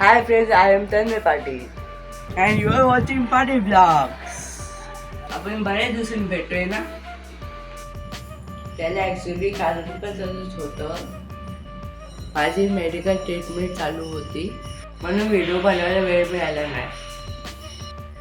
Hi friends, I am Tanmay Patil. and you are watching Party Vlogs. आपण बऱ्याच दिवसांनी भेटतोय ना? त्याला ॲक्च्युली कारण पण तसंच होतं. माझी मेडिकल ट्रीटमेंट चालू होती. म्हणून व्हिडिओ बनवायला वेळ मिळाला नाही.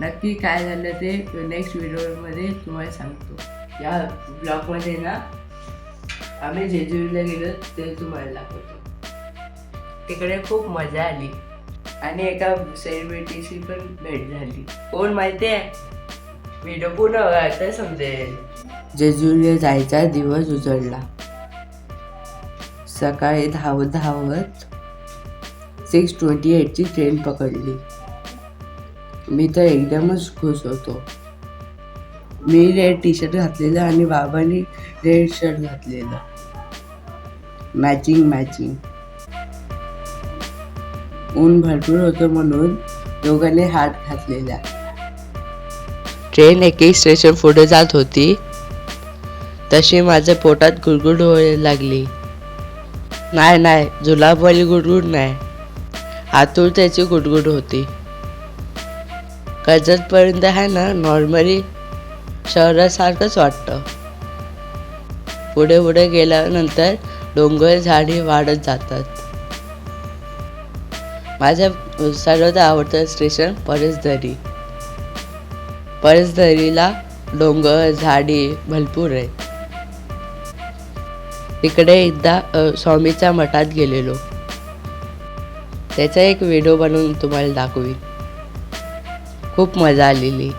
नक्की काय झालं ते नेक्स्ट व्हिडिओमध्ये तुम्हाला सांगतो. या ब्लॉगमध्ये ना आम्ही जेजुरीला गेलो ते तुम्हाला दाखवतो. तिकडे खूप मजा आली. आणि एका सेलिब्रिटीशी पण भेट झाली. कोण माहिती आहे व्हिडिओ पूर्ण आता समजेल. जेजुरीला जायचा दिवस उजळला. सकाळी धावत धावत सिक्स ट्वेंटी एटची ट्रेन पकडली. मी तर एकदमच खुश होतो. मी रेड टी शर्ट घातलेलं आणि बाबांनी रेड शर्ट घातलेलं. मॅचिंग मॅचिंग ऊन भरपूर होतं म्हणून दोघांनी हात घातलेला. ट्रेन एक स्टेशन पुढे जात होती. तशी माझ्या पोटात गुडगुड व्हायला लागली. नाही नाही जुलाबवाली गुडगुड नाही. आतुरतेची गुडगुड होती. कर्जतपर्यंत आहे ना नॉर्मली शहरासारखंच वाटतं. पुढे पुढे गेल्यानंतर डोंगर झाडी वाढत जातात. माझ्या सर्वात आवडतं स्टेशन परसदरी परसदरीला डोंगर झाडी भरपूर आहेत. तिकडे एकदा स्वामीच्या मठात गेलेलो. त्याचा एक व्हिडिओ बनवून तुम्हाला दाखवीन. खूप मजा आलेली.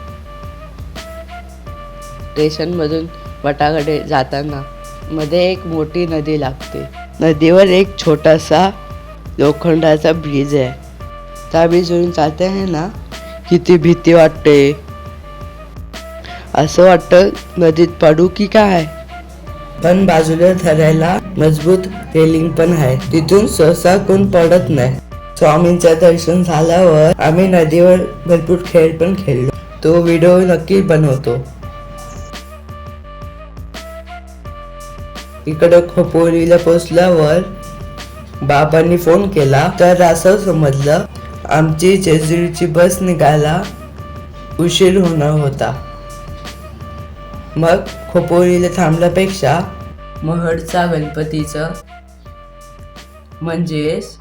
स्टेशनमधून मठाकडे जाताना मध्ये एक मोठी नदी लागते. नदीवर एक छोटासा लोखंडाचा ब्रिज आहे. त्या ब्रिजवरून जाते आहे ना किती भीती वाटते. असं वाटतं नदीत पडू की काय? पण बाजूला धरायला मजबूत रेलिंग पण आहे. तिथून सहसा कोण पडत नाही. स्वामींचं दर्शन झाल्यावर आम्ही नदीवर भरपूर खेळ पण खेळलो. तो व्हिडिओ नक्की बनवतो. इकडं खोपोलीला पोचल्यावर बाबांनी फोन केला. तर असं समजलं आमची जेजुरीची बस निघायला उशीर होणार होता. मग खोपोलीला थांबल्यापेक्षा महडचा गणपतीचं म्हणजेच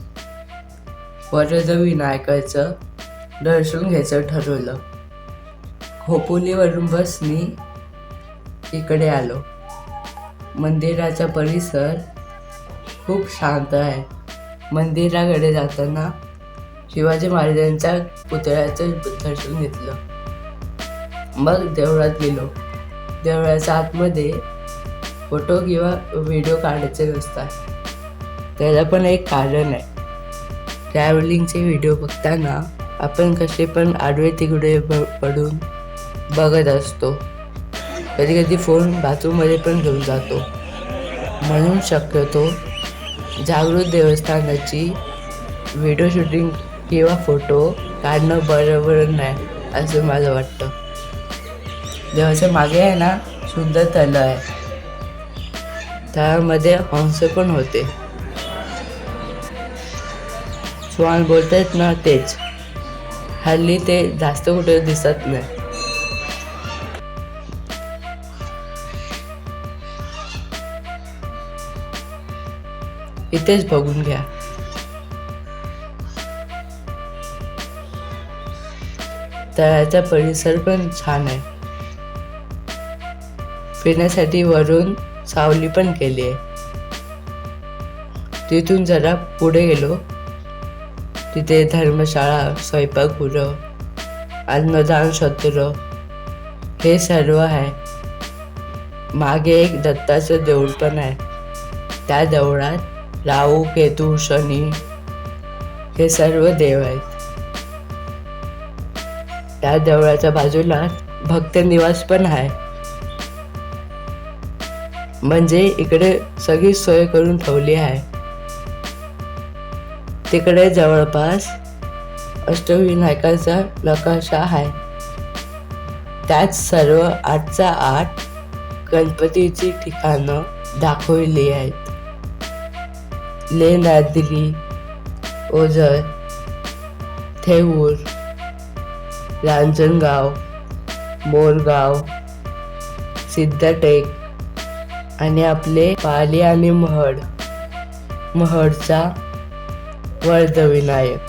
वरदविनायकाचं दर्शन घ्यायचं ठरवलं. खोपोलीवरून बसनी इकडे आलो. मंदिराचा परिसर खूप शांत आहे. मंदिराकडे जाताना शिवाजी महाराजांच्या पुतळ्याचं दर्शन घेतलं. मग देवळात गेलो. देवळाच्या आतमध्ये फोटो किंवा व्हिडिओ काढायचे नसतात त्याला पण एक कारण आहे. ट्रॅव्हलिंगचे व्हिडिओ बघताना आपण कसे पण आडवे तिकडे ब पडून बघत असतो. कधी कधी फोन बाथरूममध्ये पण घेऊन जातो. म्हणून शक्यतो जागृत देवस्थानाची व्हिडिओ शूटिंग किंवा फोटो काढणं बरोबर नाही असं मला वाटतं. देवाच्या मागे आहे ना सुंदर तल आहे. तळामध्ये हंस पण होते. श्वान बोलतायत ना तेच. हल्ली ते जास्त कुठे दिसत नाही. इथेच बघून घ्या. तळ्याचा परिसर पण छान आहे. फिरण्यासाठी वरून सावली पण केली आहे. तिथून जरा पुढे गेलो. तिथे धर्मशाळा स्वयंपाकगृह अन्नदान सत्र हे सर्व आहे. मागे एक दत्ताचं देऊळ पण आहे. त्या देवळात राहू केतू शनी हे सर्व देव आहेत. त्या देवळाच्या बाजूला भक्त निवास पण आहे. म्हणजे इकडे सगळी सोय करून ठेवली आहे. तिकडे जवळपास अष्टविनायकाचा नकाशा आहे. त्यात सर्व आठचा आठ गणपतीची ठिकाणं दाखवली आहेत. लेंदाद्री ओझर थेऊर रांजणगाव मोरगाव सिद्धटेक आणि आपले पाली आणि महड महडचा वर्धविनायक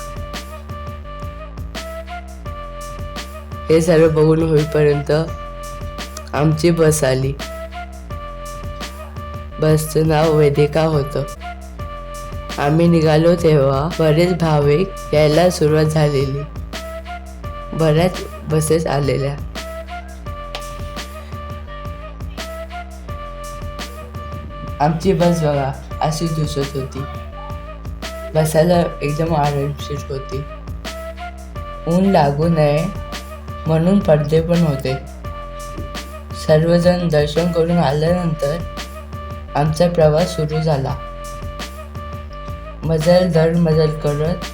हे सर्व बघून होईपर्यंत आमची बस आली. बसचं नाव वेदिका होतं. आम्ही निघालो तेव्हा बरेच भाविक यायला सुरुवात झालेली. बऱ्याच बसेस आलेल्या. आमची बस बघा अशी दिसत होती. बसायला एकदम आरामशीर होती. ऊन लागू नये म्हणून पडदे पण होते. सर्वजण दर्शन करून आल्यानंतर आमचा प्रवास सुरू झाला. मजल दर मजल करत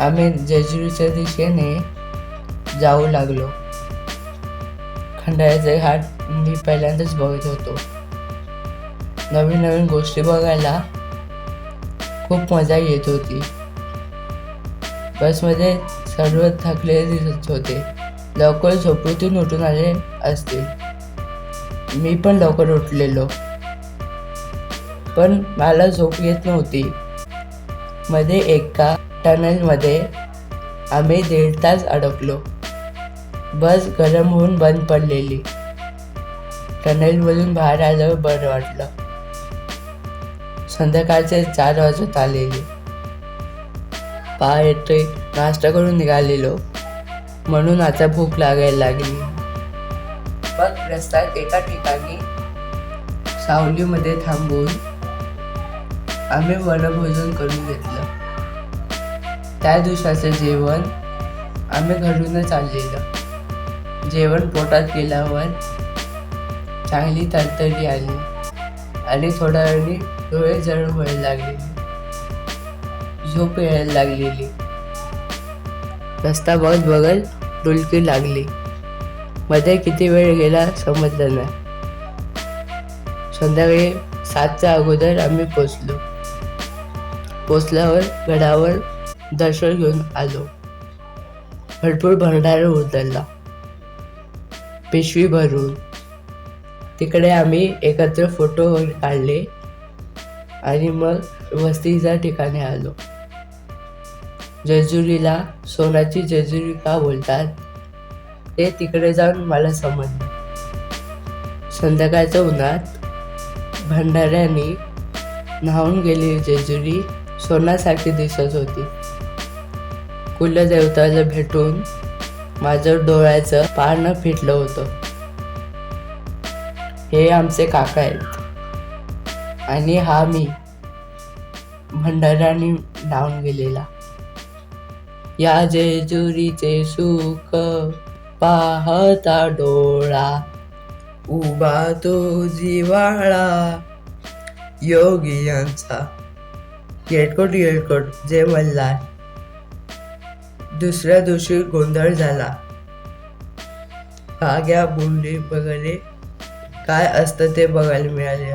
आम्ही जेजुरीच्या दिशेने जाऊ लागलो. खंडाळ्याचे घाट मी पहिल्यांदाच बघत होतो. नवीन नवीन गोष्टी बघायला खूप मजा येत होती. बसमध्ये सर्व थकलेले दिसत होते. लवकर झोपेतून उठून आले असतील. मी पण लवकर उठलेलो. पण मला झोप येत नव्हती. मध्ये एका टनलमध्ये आम्ही दीड तास अडकलो. बस गरम होऊन बंद पडलेली. टनलमधून बाहेर आल्यावर बरं वाटलं. संध्याकाळचे चार वाजत आलेली. पाय येतोय नाश्ता करून निघालेलो. म्हणून आता भूक लागायला लागली. मग रस्त्यात एका ठिकाणी सावलीमध्ये थांबून आम्ही वनभोजन करून घेतलं. त्या दिवसाचं जेवण आम्ही घरूनच आणलेलं. जेवण पोटात गेल्यावर चांगली तरतरी आली आणि थोड्या वेळाने डोळे जळ व्हायला लागलेले झोप यायला लागलेली. रस्ता बघत बघत डुलकी लागली. मध्ये किती वेळ गेला समजलं नाही. संध्याकाळी सातच्या अगोदर आम्ही पोचलो. पोचल्यावर गडावर दर्शन घेऊन आलो. भरपूर भंडारा उतरला पिशवी भरून. तिकडे आम्ही एकत्र फोटो काढले आणि मग वस्तीच्या ठिकाणी आलो. जेजुरीला सोनाची जेजुरी का बोलतात? ते तिकडे जाऊन मला समजलं. संध्याकाळच्या उन्हात भंडाऱ्याने न्हावून गेलेली जेजुरी. सोन्यासारखी दिसत होती. कुलदेवताला भेटून माझं डोळ्याचं पारणं फिटलं होतं. हे आमचे काका आहेत. आणि हा मी भंडाराने लावून गेलेला. या जेजुरीचे सुख पाहता डोळा उभा तो जिवाळा योगी यांचा येळकोट येळकोट जे मल्हार दुसऱ्या दिवशी गोंधळ झाला. काग्या बुंडी वगैरे काय असतं ते बघायला मिळाले.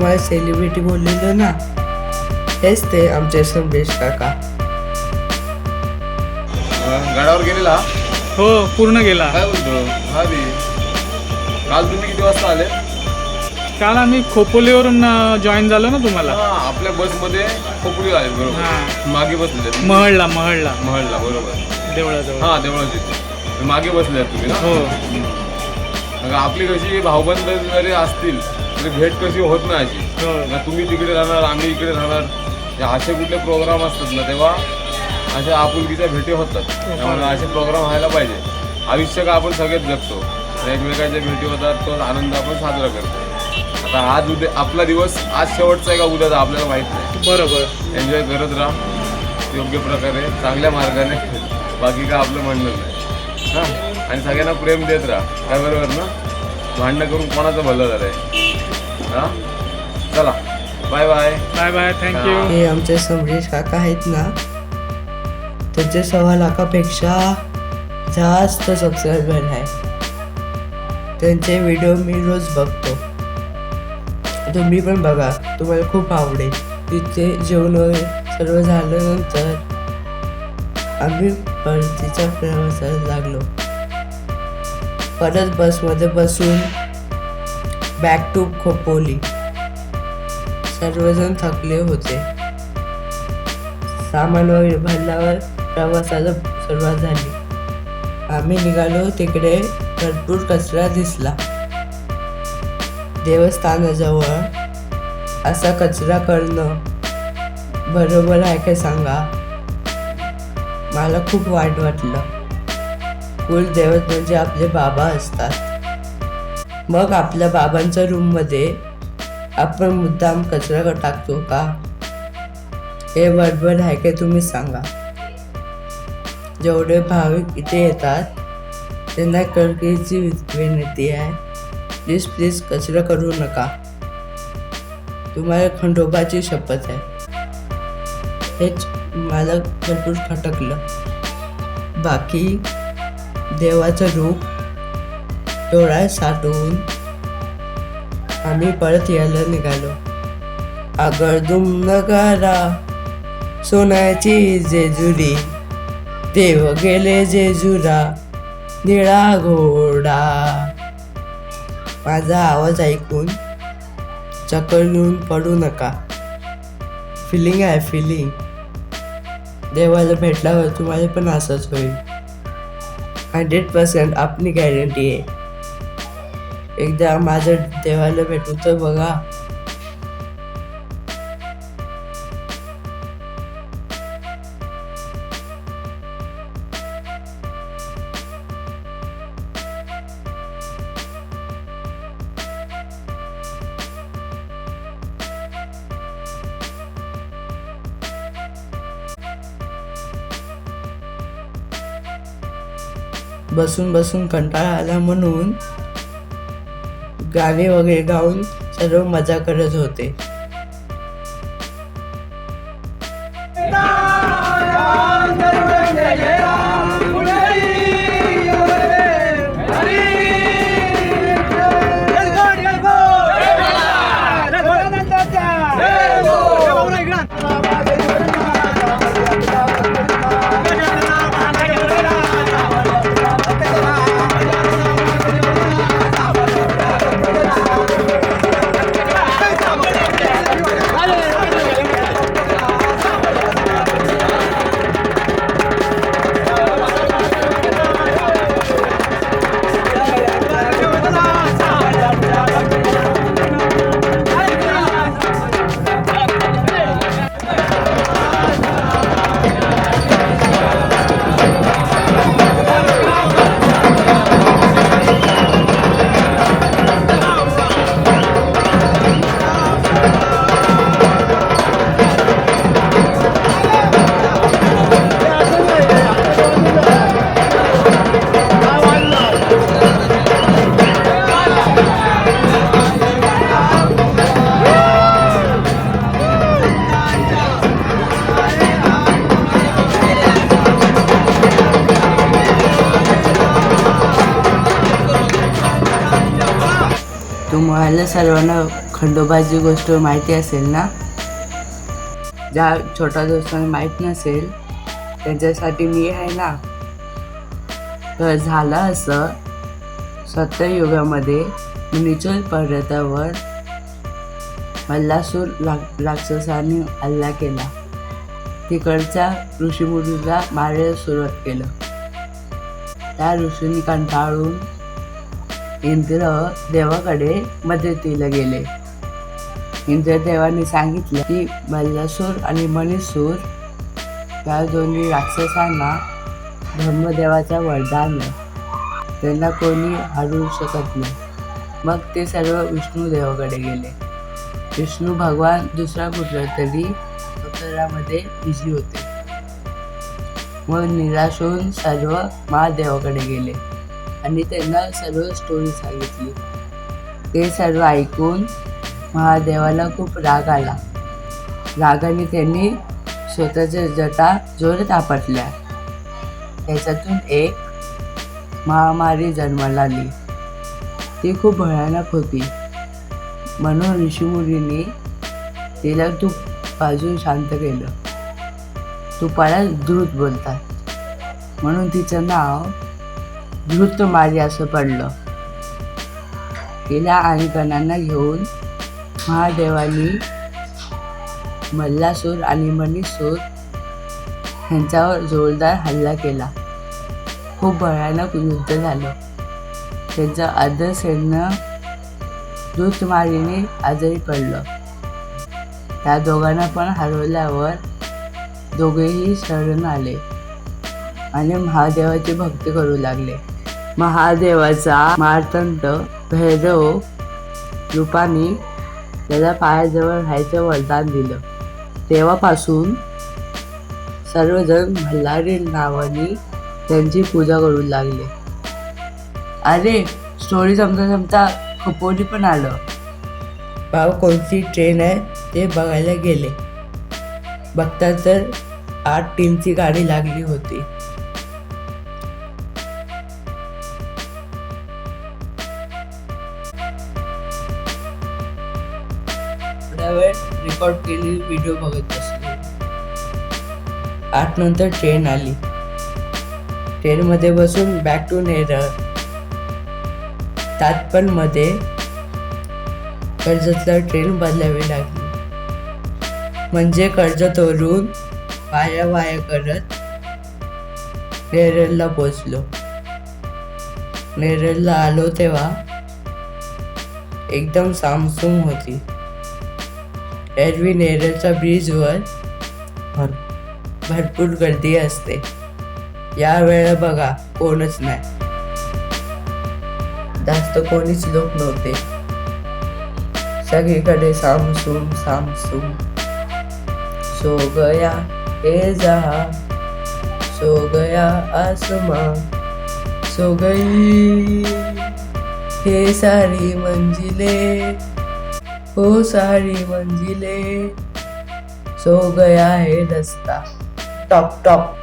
तुम्हाला सेलिब्रिटी बोललेलो ना हेच ते आमचे संदेश काका. गडावर गेलेला? हो पूर्ण गेला. काय बोलतो? हा बी. काल तुम्ही किती वाजता आले? काल आम्ही खोपोलीवरून जॉईन झालो ना तुम्हाला. हा, आपल्या बसमध्ये खोपडी आले बरोबर. हा. मागे बसलेले तुम्ही. महडला महडला महलला बरोबर. देवळाजवळ. हा देवळात तिथे मागे बसले तुम्ही ना? हो. मग आपली कशी भाऊबंद जरी असतील? तरी भेट कशी होत नाही अशी. तुम्ही तिकडे राहणार आम्ही इकडे राहणार. असे कुठले प्रोग्राम असतात ना तेव्हा अशा आपुलकीच्या भेटी होतात. त्यामुळे असे प्रोग्राम व्हायला पाहिजे. आयुष्य का आपण सगळेच जगतो. एकमेकांच्या भेटी होतात तो आनंद आपण साजरा करतो. आता आज उद्या आपला दिवस आज शेवटचा आहे का उद्याचा आपल्याला माहीत नाही. बरोबर. एन्जॉय करत राहा. योग्य प्रकारे चांगल्या मार्गाने. बाकी काय आपलं म्हणणं नाही. हां? आणि सगळ्यांना प्रेम देत राहा. काय बरोबर ना भांडणं करून कोणाचं भलं झालं आहे हां? चला. Bye bye bye bye thank you हे. आमचे समरेश काका आहेत ना त्यांचे सव्वा लाखापेक्षा जास्त सबस्क्रायबर आहे. त्यांचे व्हिडिओ मी रोज बघतो. तुम्ही पण बघा तुम्हाला खूप आवडेल. तिथे जेवण वगैरे सर्व झाल्यानंतर आम्ही परतीच्या प्रवासाला लागलो. परत बसमध्ये बसून बॅक टू खोपोली. सर्वजण थकले होते. सामान वगैरे भरल्यावर प्रवासाला सुरुवात झाली. आम्ही निघालो तिकडे भरपूर कचरा दिसला. देवस्थानाजवळ असा कचरा करणं बरोबर आहे का सांगा? मला खूप वाईट वाटलं. कुलदैवत म्हणजे आपले बाबा असतात. मग आपल्या बाबांच्या रूममध्ये आपण मुद्दाम कचरा टाकतो का? हे बरोबर आहे का तुम्ही सांगा. जेवढे भाविक इथे येतात त्यांना कळकळीची विनंती आहे. प्लीज प्लीज कचरा करू नका. तुम्हाला खंडोबाची शपथ आहे. हेच मला भरपूर खटकलं. बाकी देवाचं रूप डोळा साठवून आम्ही परत यायला निघालो. आगरदुम नगारा सोन्याची जेजुरी देव गेले जेजुरा निळा घोडा. माझा आवाज ऐकून चकळून पडू नका. फिलिंग आहे फिलिंग देवाला भेटल्यावर तुम्हाला पण असंच होईल. हंड्रेड पर्सेंट आपली गॅरंटी आहे. एकदा माझं देवाला भेटू तर बघा. बसून बसून कंटाळा आला म्हणून गाणे वगैरे गाऊन सर्व मजा करत होते. तुम्हाला सर्वांना खंडोबाची गोष्ट माहिती असेल ना? ज्या छोट्या दोस्तांना माहीत नसेल त्यांच्यासाठी मी आहे ना? तर झालं असं. सत्ययुगामध्ये मुनिचोल पर्वतावर मल्लासूर रा राक्षसाने हल्ला केला. तिकडच्या ऋषीमुनीला मारायला सुरुवात केलं. त्या ऋषींनी कंटाळून इंद्र देवाकडे मदतीला गेले. इंद्रदेवाने सांगितलं की मल्लासूर आणि मणिसूर या दोन्ही राक्षसांना ब्रह्मदेवाचा वरदान आहे. त्यांना कोणी हरवू शकत नाही. मग ते सर्व विष्णू देवाकडे गेले. विष्णू भगवान दुसरा कुठला तरी अवतारामध्ये बिझी होते. मग निराश होऊन सर्व महादेवाकडे गेले. आणि त्यांना सर्व स्टोरी सांगितली. ते सर्व ऐकून महादेवाला खूप राग आला. रागाने त्यांनी स्वतःच्या जटा जोरात आपटल्या. त्याच्यातून एक महामारी जन्माला आली. ती खूप भयानक होती. म्हणून ऋषीमुनीने तिला तूप बाजून शांत केलं. तुपाला द्रुत बोलतात. म्हणून तिचं नाव धृतमारी असं पडलं. तिला आणि कणांना घेऊन महादेवानी मल्लासूर आणि मणिसूर ह्यांच्यावर जोरदार हल्ला केला. खूप भयानक युद्ध झालं. त्यांचं आदर सैन्य दूतमारीने आजारी पडलं. त्या दोघांना पण हरवल्यावर दोघेही शरण आले आणि महादेवाची भक्ती करू लागले. महादेवाचा मारतंड भैरव रूपाने त्याला पायाजवळ राहायचं वरदान दिलं. तेव्हापासून सर्वजण भल्लारी नावाने त्यांची पूजा करू लागले. अरे स्टोरी जमता जमता खपोरी पण आलं. भाऊ कोणती ट्रेन आहे ते बघायला गेले. बघता तर आठ टीमची गाडी लागली होती. रेकॉर्ड केलेली व्हिडिओ बघत बसले. आठ नंतर ट्रेन आली. ट्रेनमध्ये बसून बॅक टू नेरळ त्यात मध्ये कर्जतला ट्रेन बदलावी लागली. म्हणजे कर्जतवरून वाया वाया करत नेरळला पोचलो नेरळला आलो तेव्हा एकदम सामसूम होती. एरवी नेरळच्या ब्रिजवर भर भरपूर गर्दी असते. या बघा कोणच नाही. जास्त कोणीच लोक नव्हते. सगळीकडे सामसूम सामसूम. सो गया हे जहा सो गया आसमां सो गई. हे सारी मंजिले हो सारी मंजिले सो गया है रस्ता। Top top.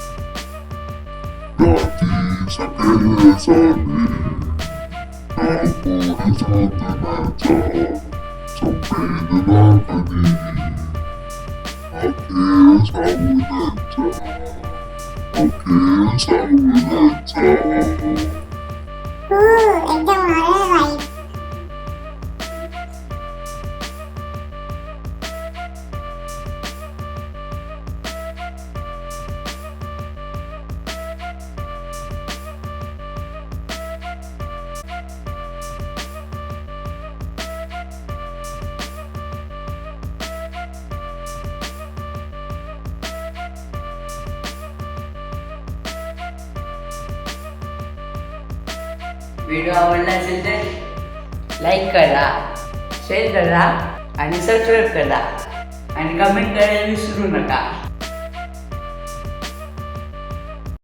एकदम व्हिडिओ आवडला असेल तर लाईक करा शेअर करा आणि सबस्क्राईब करा. आणि कमेंट करायला विसरू नका.